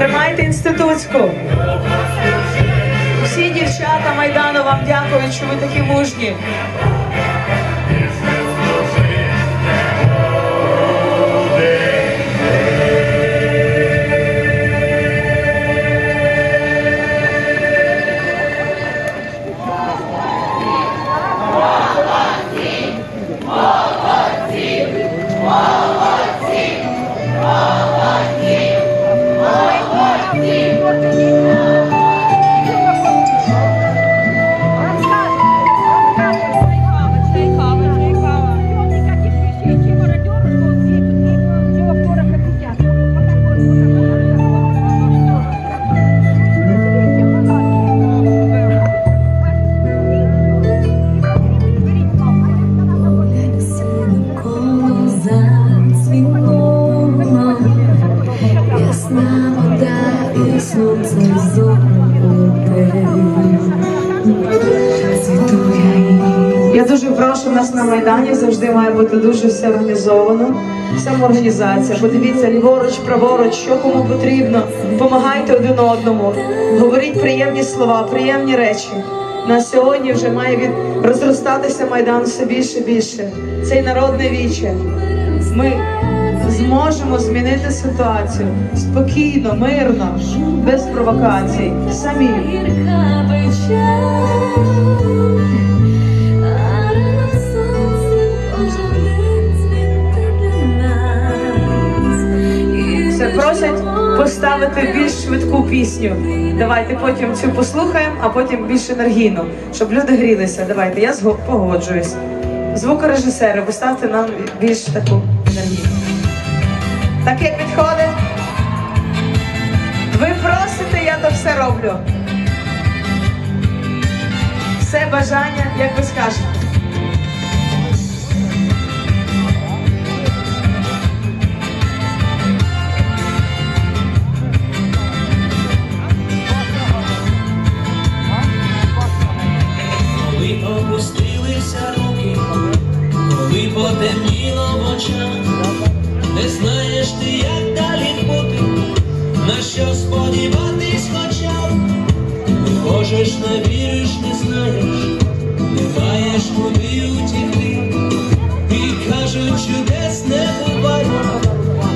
Тримайте інститутську. Всі дівчата Майдану вам дякують, що ви такі мужні. Вода сонце золоте. Я дуже прошу нас на Майдані завжди має бути дуже все організовано, самоорганізація. Подивіться ліворуч, праворуч, що кому потрібно. Помагайте один одному. Говоріть приємні слова, приємні речі. На сьогодні вже має від розростатися майдан все більше більше. Цей народне віче. Ми зможемо змінити ситуацію спокійно, мирно, без провокацій. Самі. Все просять поставити більш швидку пісню. Давайте потім цю послухаємо, а потім більш енергійну, щоб люди грілися. Давайте, я погоджуюсь. Звукорежисери, поставте нам більш таку енергійну. Так як підходить? Ви просите, я то все роблю. Все бажання, як ви скажете. Коли опустилися руки, коли потемніло в очах, не знаєш ти, як далі бути, на що сподіватись хоча б, Виходиш, не віриш, не знаєш, не маєш куди утікти, і кажуть, чудес не буває,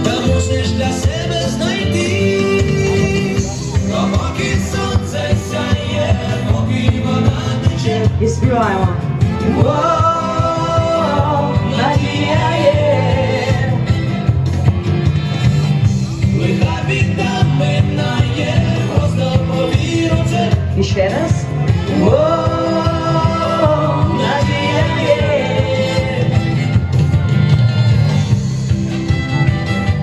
та мусиш для себе знайти. А поки сонце сяє, поки вода тече. і співаємо. Надія ще раз.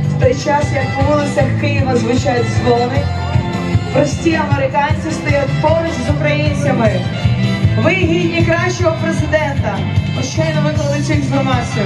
В той час, як по вулицях Києва звучать дзвони, прості американці стоять поруч з українцями. Ви гідні кращого президента. Ось щойно виклали цю інформацію.